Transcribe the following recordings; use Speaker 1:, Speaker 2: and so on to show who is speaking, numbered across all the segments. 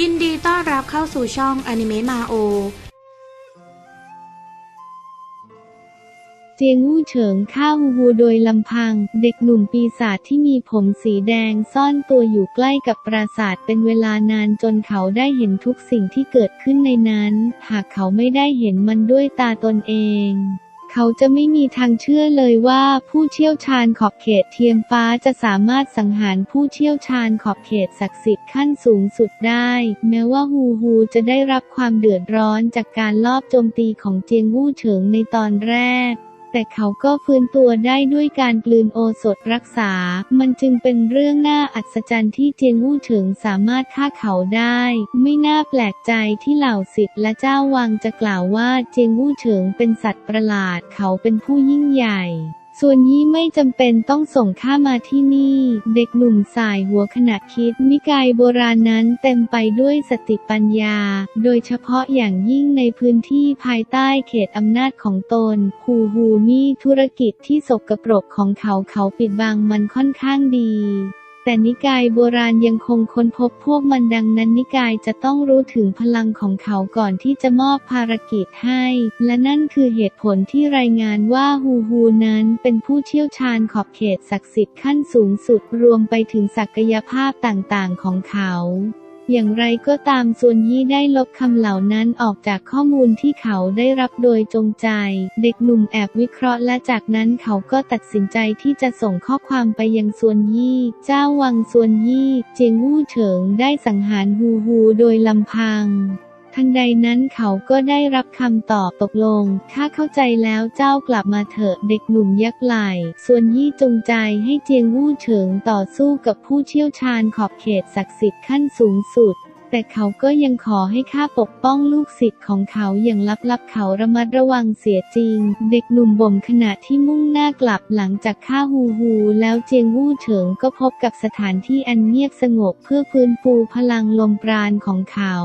Speaker 1: ยินดีต้อนรับเข้าสู่ช่องอนิเมะมาโอ
Speaker 2: เจียงวู่เฉิงฆ่าฮูฮูโดยลำพัง เด็กหนุ่มปีศาจที่มีผมสีแดงซ่อนตัวอยู่ใกล้กับปราสาทเป็นเวลานานจนเขาได้เห็นทุกสิ่งที่เกิดขึ้นในนั้น หากเขาไม่ได้เห็นมันด้วยตาตนเอง เขาจะไม่มีทางเชื่อเลยว่าผู้เชี่ยวชาญขอบเขตเทียมฟ้าจะสามารถสังหารผู้เชี่ยวชาญขอบเขตศักดิ์สิทธิ์ขั้นสูงสุดได้ แม้ว่าฮูฮูจะได้รับความเดือดร้อนจากการลอบโจมตีของเจียงวู่เฉิงในตอนแรก แต่เขาก็ฟื้นตัวได้ด้วยการกลืนโอสถรักษา มันจึงเป็นเรื่องน่าอัศจรรย์ที่เจียงวู่เฉิงสามารถฆ่าเขาได้ ไม่น่าแปลกใจที่เหล่าสิทธิ์และเจ้าวังจะกล่าวว่าเจียงวู่เฉิงเป็นสัตว์ประหลาด เขาเป็นผู้ยิ่งใหญ่ ส่วนยี่ไม่จำเป็นต้องส่งข้ามาที่นี่ เด็กหนุ่มสายหัวขณะคิด นิกายโบราณนั้นเต็มไปด้วยสติปัญญา โดยเฉพาะอย่างยิ่งในพื้นที่ภายใต้เขตอำนาจของตนฮูฮูมีธุรกิจที่สกปรกของเขาเขาปิดบังมันค่อนข้างดี แต่นิกายโบราณยังคงค้นพบพวกมันดังนั้นนิกายจะต้องรู้ถึงพลังของเขาก่อนที่จะมอบภารกิจให้ และนั่นคือเหตุผลที่รายงานว่าฮูฮูนั้นเป็นผู้เชี่ยวชาญขอบเขตศักดิ์สิทธิ์ขั้นสูงสุดรวมไปถึงศักยภาพต่างๆของเขา อย่างไรก็ตามส่วนยี่ได้ลบคำเหล่านั้นออกจากข้อมูลที่เขาได้รับโดยจงใจ เด็กหนุ่มแอบวิเคราะห์และจากนั้นเขาก็ตัดสินใจที่จะส่งข้อความไปยังส่วนยี่ เจ้าวังส่วนยี่ เจียงวู่เฉิงได้สังหารฮูฮูโดยลำพัง ทันใดนั้นเขาก็ได้รับคำตอบตกลงข้าเข้าใจแล้วเจ้ากลับมาเถอะเด็กหนุ่มยักไหลส่วนยี่จงใจให้เจียงวู่เฉิงต่อสู้กับผู้เชี่ยวชาญขอบเขตศักดิ์สิทธิ์ขั้นสูงสุด แต่เขาก็ยังขอให้ข้าปกป้องลูกศิษย์ของเขาอย่างลับๆเขาระมัดระวังเสียจริง เด็กหนุ่มบ่มขณะที่มุ่งหน้ากลับหลังจากฆ่าฮูฮูแล้วเจียงวู่เฉิงก็พบกับสถานที่อันเงียบสงบเพื่อฟื้นฟูพลังลมปราณของเขา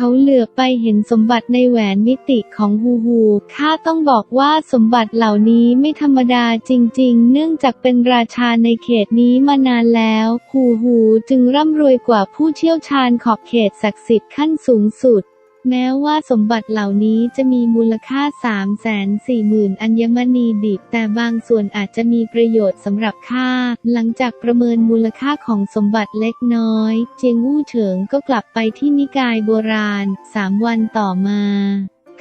Speaker 2: เขาเหลือไปเห็นสมบัติในแหวนมิติของฮูฮูข้าต้องบอกว่าสมบัติเหล่านี้ไม่ธรรมดาจริง ๆ เนื่องจากเป็นราชาในเขตนี้มานานแล้วฮูฮูจึงร่ำรวยกว่าผู้เชี่ยวชาญขอบเขตศักดิ์สิทธิ์ขั้นสูงสุด แม้ว่าสมบัติเหล่านี้จะมีมูลค่า 3 4 0 0 0 0 อัญมณีดิบ แต่บางส่วนอาจจะมีประโยชน์สำหรับข้าหลังจากประเมินมูลค่าของสมบัติเล็กน้อย เจียงวู่เฉิงก็กลับไปที่นิกายโบราณ 3 วันต่อมา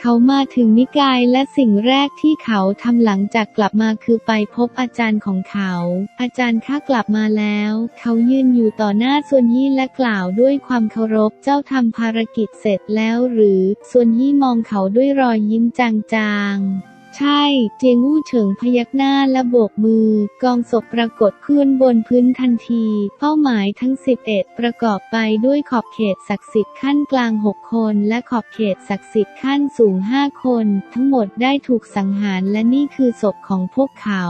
Speaker 2: เขามาถึงนิกายและสิ่งแรกที่เขาทำหลังจากกลับมาคือไปพบอาจารย์ของเขา อาจารย์ข้ากลับมาแล้ว เขายืนอยู่ต่อหน้าส่วนยี่และกล่าวด้วยความเคารพเจ้าทำภารกิจเสร็จแล้วหรือ ส่วนยี่มองเขาด้วยรอยยิ้มจางๆ ใช่ เจียงวู่เฉิงพยักหน้าและโบกมือ กองศพปรากฏขึ้นบนพื้นทันที เป้าหมายทั้ง 11 ประกอบไปด้วยขอบเขตศักดิ์สิทธิ์ขั้นกลาง 6 คน และขอบเขตศักดิ์สิทธิ์ขั้นสูง 5 คน ทั้งหมดได้ถูกสังหารและนี่คือศพของพวกเขา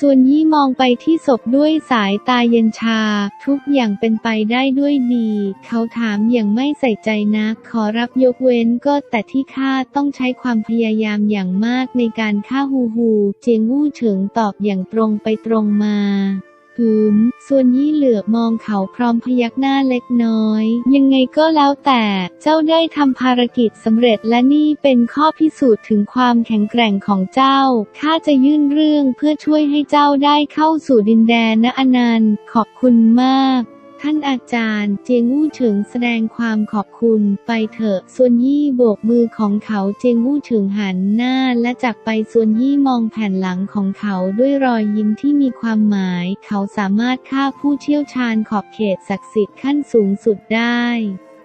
Speaker 2: ส่วนยี่มองไปที่ศพด้วยสายตาเย็นชา ทุกอย่างเป็นไปได้ด้วยดี เขาถามอย่างไม่ใส่ใจนะขอรับยกเว้นก็แต่ที่ข้าต้องใช้ความพยายามอย่างมากในการฆ่าฮูฮู เจียงวู่เฉิงตอบอย่างตรงไปตรงมา หืม ส่วนยี่เหลือบมองเขาพร้อมพยักหน้าเล็กน้อย ยังไงก็แล้วแต่เจ้าได้ทำภารกิจสำเร็จและนี่เป็นข้อพิสูจน์ถึงความแข็งแกร่งของเจ้า ข้าจะยื่นเรื่องเพื่อช่วยให้เจ้าได้เข้าสู่ดินแดนนะอนันต์ ขอบคุณมาก ท่านอาจารย์เจียงวู่เฉิงแสดงความขอบคุณไปเถอะ ส่วนยี่โบกมือของเขาเจียงวู่เฉิงหันหน้าและจากไปส่วนยี่มองแผ่นหลังของเขาด้วยรอยยิ้มที่มีความหมาย เขาสามารถฆ่าผู้เชี่ยวชาญขอบเขตศักดิ์สิทธิ์ขั้นสูงสุดได้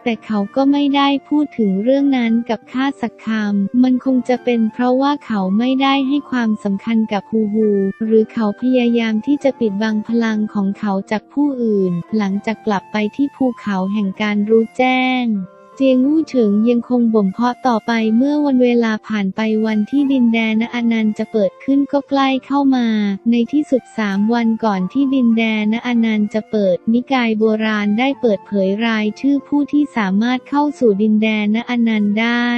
Speaker 2: แต่เขาก็ไม่ได้พูดถึงเรื่องนั้นกับข้าสักคำ มันคงจะเป็นเพราะว่าเขาไม่ได้ให้ความสำคัญกับฮูฮู หรือเขาพยายามที่จะปิดบังพลังของเขาจากผู้อื่น หลังจากกลับไปที่ภูเขาแห่งการรู้แจ้ง เจียงอู้เฉิงยังคงบ่มเพาะต่อไปเมื่อวันเวลาผ่านไปวันที่ดินแดนอนันต์จะเปิดขึ้นก็ใกล้เข้ามา ในที่สุดสามวันก่อนที่ดินแดนอนันต์จะเปิด นิกายโบราณได้เปิดเผยรายชื่อผู้ที่สามารถเข้าสู่ดินแดนอนันต์ได้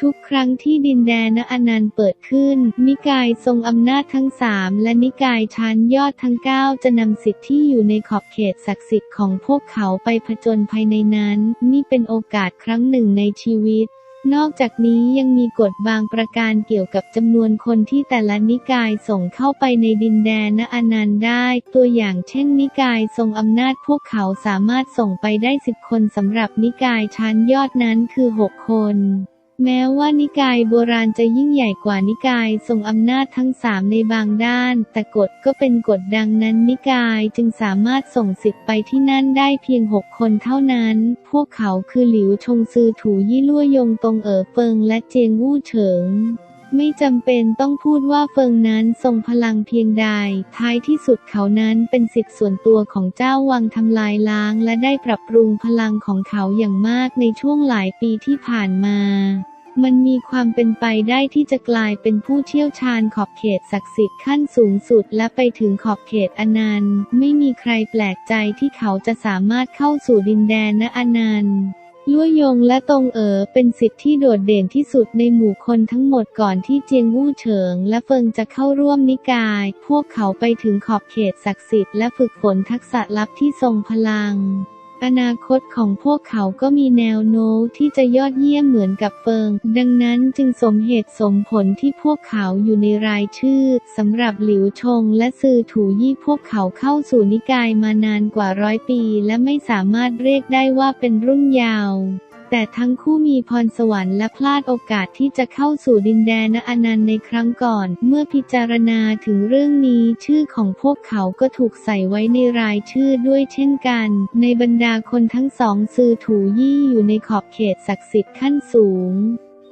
Speaker 2: ทุกครั้งที่ดินแดนอนันต์เปิดขึ้น นิกายทรงอำนาจทั้งสามและนิกายชั้นยอดทั้งเก้าจะนำสิทธิ์ที่อยู่ในขอบเขตศักดิ์สิทธิ์ของพวกเขาไปผจญภายในนั้น นี่เป็นโอกาสครั้งหนึ่งในชีวิตนอกจากนี้ยังมีกฎบางประการเกี่ยวกับจำนวนคนที่แต่ละนิกายส่งเข้าไปในดินแดนอนันต์ได้ ตัวอย่างเช่นนิกายทรงอำนาจพวกเขาสามารถส่งไปได้สิบคนสำหรับนิกายชั้นยอดนั้นคือหกคน แม้ว่านิกายโบราณจะยิ่งใหญ่กว่านิกายทรงอำนาจทั้งสามในบางด้าน แต่กฎก็เป็นกฎดังนั้นนิกายจึงสามารถส่งสิทธิ์ไปที่นั่นได้เพียงหกคนเท่านั้น พวกเขาคือหลิวชงซือถูยี่ลั่วยงตงเอ๋อเฟิงและเจียงวู่เฉิงไม่จำเป็นต้องพูดว่าเฟิงนั้นทรงพลังเพียงใด ท้ายที่สุดเขานั้นเป็นสิทธิส่วนตัวของเจ้าวังทำลายล้าง และได้ปรับปรุงพลังของเขาอย่างมากในช่วงหลายปีที่ผ่านมา มันมีความเป็นไปได้ที่จะกลายเป็นผู้เชี่ยวชาญขอบเขตศักดิ์สิทธิ์ขั้นสูงสุดและไปถึงขอบเขตอนันต์ ไม่มีใครแปลกใจที่เขาจะสามารถเข้าสู่ดินแดนณอนันต์ลั่วยงและตรงเอ๋อเป็นสิทธิ์ที่โดดเด่นที่สุดในหมู่คนทั้งหมดก่อนที่เจียงวู่เฉิง และเฟิงจะเข้าร่วมนิกาย พวกเขาไปถึงขอบเขตศักดิ์สิทธิ์และฝึกฝนทักษะลับที่ทรงพลัง อนาคตของพวกเขาก็มีแนวโน้มที่จะยอดเยี่ยมเหมือนกับเฟิง ดังนั้นจึงสมเหตุสมผลที่พวกเขาอยู่ในรายชื่อสำหรับหลิวชงและซือถูยี่พวกเขาเข้าสู่นิกายมานานกว่าร้อยปี และไม่สามารถเรียกได้ว่าเป็นรุ่นยาว แต่ทั้งคู่มีพรสวรรค์และพลาดโอกาสที่จะเข้าสู่ดินแดนอนันต์ในครั้งก่อน เมื่อพิจารณาถึงเรื่องนี้ชื่อของพวกเขาก็ถูกใส่ไว้ในรายชื่อด้วยเช่นกัน ในบรรดาคนทั้งสองซือถูยี่อยู่ในขอบเขตศักดิ์สิทธิ์ขั้นสูง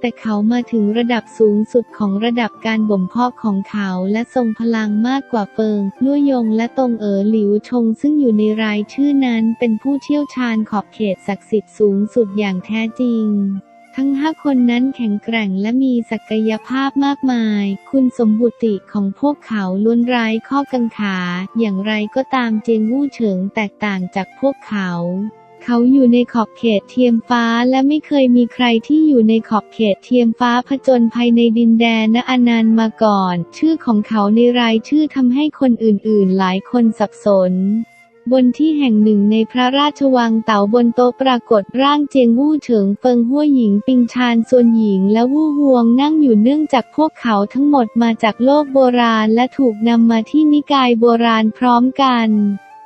Speaker 2: แต่เขามาถึงระดับสูงสุดของระดับการบ่มเพาะของเขาและทรงพลังมากกว่าเฟิงลั่ยงและตงเอ๋อหลิวชงซึ่งอยู่ในรายชื่อนั้นเป็นผู้เชี่ยวชาญขอบเขตศักดิ์สิทธิ์สูงสุดอย่างแท้จริงทั้งห้าคนนั้นแข็งแกร่งและมีศักยภาพมากมาย คุณสมบุติของพวกเขาล้วนไร้ข้อกังขา อย่างไรก็ตามเจียงวู่เฉิงแตกต่างจากพวกเขา เขาอยู่ในขอบเขตเทียมฟ้าและไม่เคยมีใครที่อยู่ในขอบเขตเทียมฟ้าผจญภัยในดินแดนอนันต์มาก่อน ชื่อของเขาในรายชื่อทำให้คนอื่นๆ หลายคนสับสนบนที่แห่งหนึ่งในพระราชวังเต่าบนโต๊ะปรากฏร่างเจียงวู่เฉิงเฟิงหัวหญิงปิงชานส่วนหญิงและวู่ฮวงนั่งอยู่เนื่องจากพวกเขาทั้งหมดมาจากโลกโบราณและถูกนำมาที่นิกายโบราณพร้อมกัน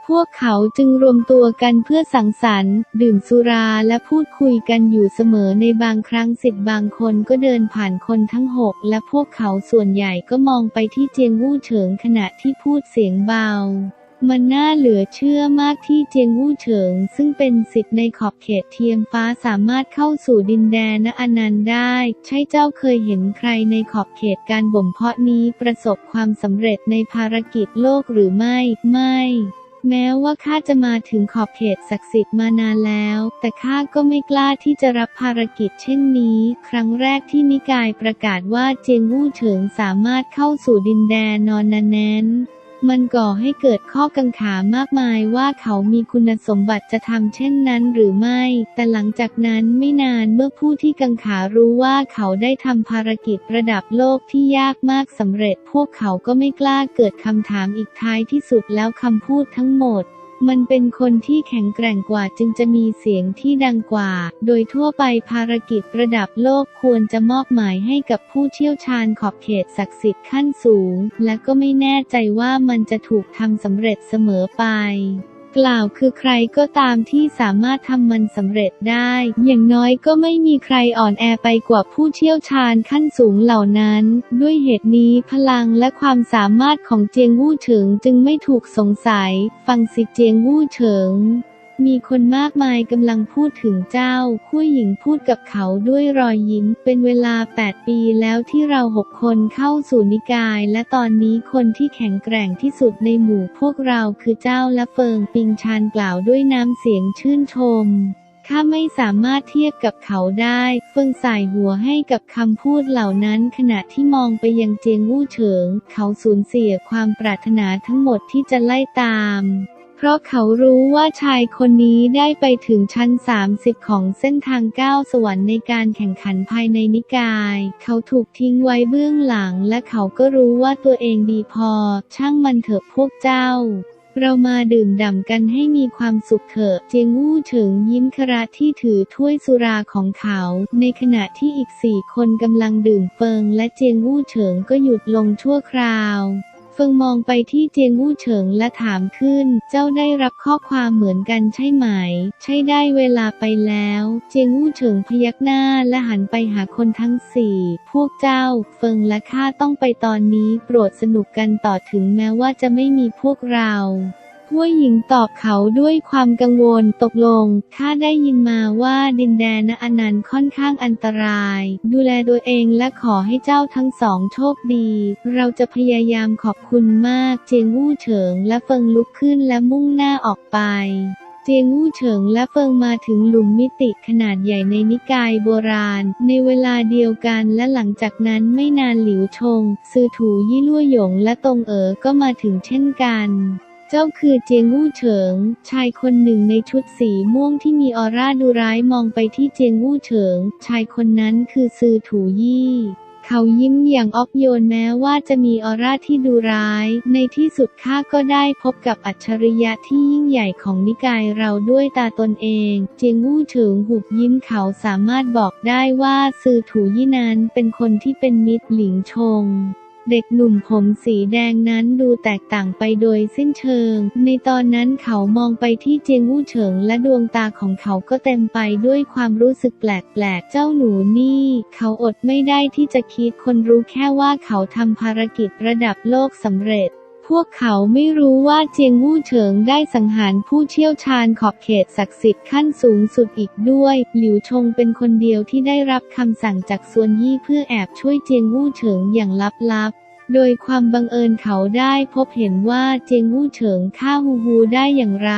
Speaker 2: พวกเขาจึงรวมตัวกันเพื่อสังสรรค์ ดื่มสุราและพูดคุยกันอยู่เสมอในบางครั้งสิทธิ์บางคนก็เดินผ่านคนทั้งหกและพวกเขาส่วนใหญ่ก็มองไปที่เจียงวู่เฉิงขณะที่พูดเสียงเบามันน่าเหลือเชื่อมากที่เจียงวู่เฉิง ซึ่งเป็นสิทธิ์ในขอบเขตเทียมฟ้าสามารถเข้าสู่ดินแดนณอนันต์ได้ ใช่เจ้าเคยเห็นใครในขอบเขตการบ่มเพาะนี้ประสบความสำเร็จในภารกิจโลกหรือไม่ ไม่ แม้ว่าข้าจะมาถึงขอบเขตศักดิ์สิทธิ์มานานแล้ว แต่ข้าก็ไม่กล้าที่จะรับภารกิจเช่นนี้ ครั้งแรกที่นิกายประกาศว่าเจียงวู่เฉิงสามารถเข้าสู่ดินแดนนอนนันแนน มันก่อให้เกิดข้อกังขามากมายว่าเขามีคุณสมบัติจะทำเช่นนั้นหรือไม่ แต่หลังจากนั้นไม่นานเมื่อผู้ที่กังขารู้ว่าเขาได้ทำภารกิจระดับโลกที่ยากมากสำเร็จ พวกเขาก็ไม่กล้าเกิดคำถามอีกท้ายที่สุดแล้วคำพูดทั้งหมด มันเป็นคนที่แข็งแกร่งกว่าจึงจะมีเสียงที่ดังกว่า โดยทั่วไปภารกิจระดับโลกควรจะมอบหมายให้กับผู้เชี่ยวชาญขอบเขตศักดิ์สิทธิ์ขั้นสูง และก็ไม่แน่ใจว่ามันจะถูกทำสำเร็จเสมอไป กล่าวคือใครก็ตามที่สามารถทำมันสำเร็จได้ อย่างน้อยก็ไม่มีใครอ่อนแอไปกว่าผู้เชี่ยวชาญขั้นสูงเหล่านั้น ด้วยเหตุนี้พลังและความสามารถของเจียงวู่เฉิงจึงไม่ถูกสงสัย ฟังสิเจียงวู่เฉิง มีคนมากมายกำลังพูดถึงเจ้า ผู้หญิงพูดกับเขาด้วยรอยยิ้ม เป็นเวลา 8 ปีแล้วที่เราหกคนเข้าสู่นิกาย และตอนนี้คนที่แข็งแกร่งที่สุดในหมู่พวกเราคือเจ้าและเฟิงปิงชานกล่าวด้วยน้ำเสียงชื่นชมข้าไม่สามารถเทียบกับเขาได้ เฟิงสายหัวให้กับคำพูดเหล่านั้นขณะที่มองไปยังเจียงวู่เฉิง เขาสูญเสียความปรารถนาทั้งหมดที่จะไล่ตาม เพราะเขารู้ว่าชายคนนี้ได้ไปถึงชั้น 30 ของเส้นทางก้าวสวรรค์ในการแข่งขันภายในนิกาย เขาถูกทิ้งไว้เบื้องหลัง และเขาก็รู้ว่าตัวเองดีพอ ช่างมันเถอะพวกเจ้าเรามาดื่มด่ำกันให้มีความสุขเถอะ เจียงวู่เฉิงยิ้มคระที่ถือถ้วยสุราของเขา ในขณะที่อีกสี่คนกำลังดื่มเฟิงและเจียงวู่เฉิงก็หยุดลงชั่วคราว เฟิงมองไปที่เจียงวู่เฉิงและถามขึ้น เจ้าได้รับข้อความเหมือนกันใช่ไหม ใช่ได้เวลาไปแล้ว เจียงวู่เฉิงพยักหน้าและหันไปหาคนทั้งสี่พวกเจ้า เฟิงและข้าต้องไปตอนนี้โปรดสนุกกันต่อถึงแม้ว่าจะไม่มีพวกเรา ห้วยหญิงตอบเขาด้วยความกังวลตกลง ข้าได้ยินมาว่าดินแดนณอนันต์ค่อนข้างอันตราย ดูแลตัวเองและขอให้เจ้าทั้งสองโชคดี เราจะพยายามขอบคุณมาก เจียงวู่เฉิงและเฟิงลุกขึ้นและมุ่งหน้าออกไปเจียงวู่เฉิงและเฟิงมาถึงหลุมมิติขนาดใหญ่ในนิกายโบราณ ในเวลาเดียวกันและหลังจากนั้นไม่นานหลิวชงซือถูยี่ลั่วหยงและตงเอ๋อก็มาถึงเช่นกัน จ้าคือเจียงวู่เฉิง ชายคนหนึ่งในชุดสีม่วงที่มีออร่าดูร้ายมองไปที่เจียงวู่เฉิง ชายคนนั้นคือซือถูยี่เขายิ้มอย่างออบโยนแม้ว่าจะมีออร่าที่ดูร้าย ในที่สุดข้าก็ได้พบกับอัจฉริยะที่ยิ่งใหญ่ของนิกายเราด้วยตาตนเอง เจียงวู่เฉิงหุบยิ้มเขาสามารถบอกได้ว่าซือถูยี่นั้นเป็นคนที่เป็นมิตรหลิงชง เด็กหนุ่มผมสีแดงนั้นดูแตกต่างไปโดยสิ้นเชิง ในตอนนั้นเขามองไปที่เจียงวู่เฉิงและดวงตาของเขาก็เต็มไปด้วยความรู้สึกแปลกๆ เจ้าหนูนี่ เขาอดไม่ได้ที่จะคิดคนรู้แค่ว่าเขาทำภารกิจระดับโลกสำเร็จ พวกเขาไม่รู้ว่าเจียงวู่เฉิงได้สังหารผู้เชี่ยวชาญขอบเขตศักดิ์สิทธิ์ขั้นสูงสุดอีกด้วย หลิวชงเป็นคนเดียวที่ได้รับคำสั่งจากซวนยี่เพื่อแอบช่วยเจียงวู่เฉิงอย่างลับๆ โดยความบังเอิญเขาได้พบเห็นว่าเจียงวู่เฉิงฆ่าฮูฮูได้อย่างไร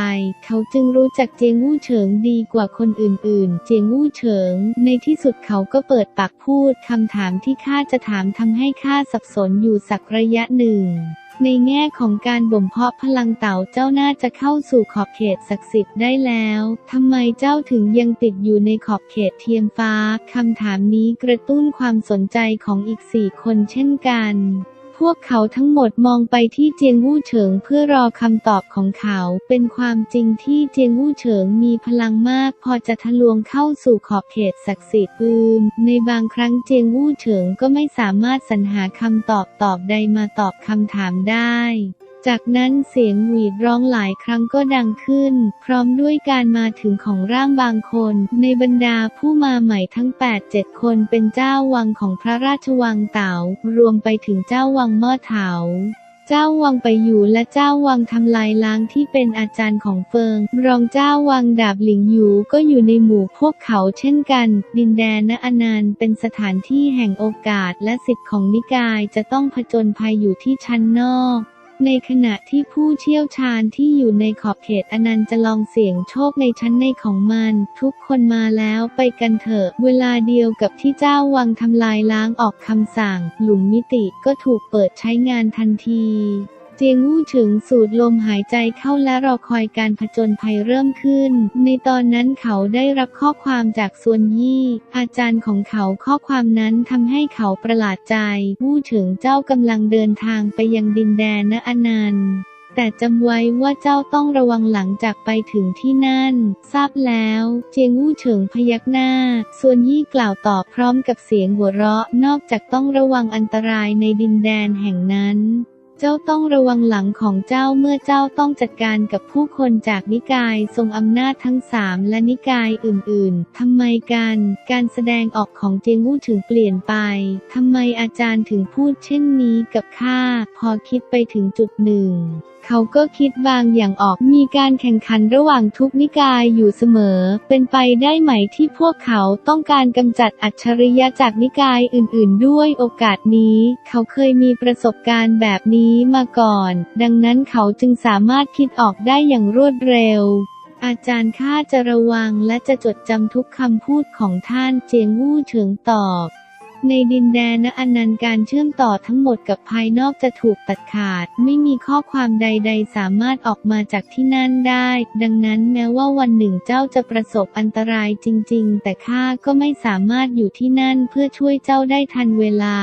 Speaker 2: เขาจึงรู้จักเจียงวู่เฉิงดีกว่าคนอื่นๆ เจียงวู่เฉิง ในที่สุดเขาก็เปิดปากพูดคำถามที่ข้าจะถามทำให้ข้าสับสนอยู่สักระยะหนึ่ง ในแง่ของการบ่มเพาะพลังเต่าเจ้าน่าจะเข้าสู่ขอบเขตศักดิ์สิทธิ์ได้แล้ว ทำไมเจ้าถึงยังติดอยู่ในขอบเขตเทียมฟ้า คำถามนี้กระตุ้นความสนใจของอีกสี่คนเช่นกัน พวกเขาทั้งหมดมองไปที่เจียงวู่เฉิงเพื่อรอคำตอบของเขา เป็นความจริงที่เจียงวู่เฉิงมีพลังมาก พอจะทะลวงเข้าสู่ขอบเขตศักดิ์สิทธิ์ปืมในบางครั้งเจียงวู่เฉิงก็ไม่สามารถสรรหาคำตอบตอบใดมาตอบคำถามได้ จากนั้นเสียงหวีดร้องหลายครั้งก็ดังขึ้น พร้อมด้วยการมาถึงของร่างบางคน ในบรรดาผู้มาใหม่ทั้ง 8-7 คนเป็นเจ้าวังของพระราชวังเต๋า รวมไปถึงเจ้าวังเม่อเถาเจ้าวังไปอยู่และเจ้าวังทำลายล้างที่เป็นอาจารย์ของเฟิง รองเจ้าวังดาบหลิงหยูก็อยู่ในหมู่พวกเขาเช่นกัน ดินแดนณอนันต์เป็นสถานที่แห่งโอกาสและสิทธิ์ของนิกายจะต้องผจญภัยอยู่ที่ชั้นนอก ในขณะที่ผู้เชี่ยวชาญที่อยู่ในขอบเขตอนันต์จะลองเสี่ยงโชคในชั้นในของมัน ทุกคนมาแล้วไปกันเถอะ เวลาเดียวกับที่เจ้าวังทำลายล้างออกคำสั่ง หลุมมิติก็ถูกเปิดใช้งานทันที เจียงวู่เฉิงสูดลมหายใจเข้าและรอคอยการผจญภัยเริ่มขึ้น ในตอนนั้นเขาได้รับข้อความจากซวนยี่ อาจารย์ของเขาข้อความนั้นทำให้เขาประหลาดใจ วู่เฉิงเจ้ากำลังเดินทางไปยังดินแดนอนันต์แต่จำไว้ว่าเจ้าต้องระวังหลังจากไปถึงที่นั่น ทราบแล้ว เจียงวู่เฉิงพยักหน้า ส่วนยี่กล่าวตอบพร้อมกับเสียงหัวเราะ นอกจากต้องระวังอันตรายในดินแดนแห่งนั้น จ้าต้องระวังหลังของเจ้าเมื่อเจ้าต้องจัดการกับผู้คนจากนิกายทรงอำนาจทั้งสามและนิกายอื่นๆ ทำไมกัน การแสดงออกของเจงวู่ถึงเปลี่ยนไป ทำไมอาจารย์ถึงพูดเช่นนี้กับข้า พอคิดไปถึงจุดหนึ่งเขาก็คิดบางอย่างออก มีการแข่งขันระหว่างทุกนิกายอยู่เสมอ เป็นไปได้ไหมที่พวกเขาต้องการกำจัดอัจฉริยะจากนิกายอื่น ๆ ด้วยโอกาสนี้ เขาเคยมีประสบการณ์แบบนี้มาก่อน ดังนั้นเขาจึงสามารถคิดออกได้อย่างรวดเร็ว อาจารย์ข้าจะระวังและจะจดจำทุกคำพูดของท่านเจียงวู่เฉิงตอบ ในดินแดนอนันต์การเชื่อมต่อทั้งหมดกับภายนอกจะถูกตัดขาด ไม่มีข้อความใด ๆ สามารถออกมาจากที่นั่นได้ ดังนั้นแม้ว่าวันหนึ่งเจ้าจะประสบอันตรายจริง ๆ แต่ข้าก็ไม่สามารถอยู่ที่นั่นเพื่อช่วยเจ้าได้ทันเวลา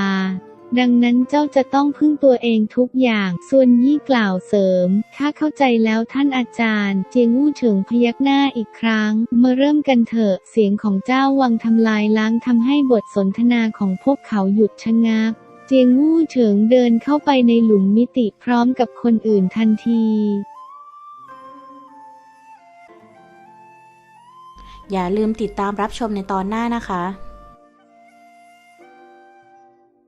Speaker 2: ดังนั้นเจ้าจะต้องพึ่งตัวเองทุกอย่าง ส่วนยี่กล่าวเสริมข้าเข้าใจแล้วท่านอาจารย์ เจียงวู่เฉิงพยักหน้าอีกครั้ง มาเริ่มกันเถอะ เสียงของเจ้าวังทำลายล้างทำให้บทสนทนาของพวกเขาหยุดชะงัก เจียงวู่เฉิงเดินเข้าไปในหลุมมิติพร้อมกับคนอื่นทันที
Speaker 1: อย่าลืมติดตามรับชมในตอนหน้านะคะ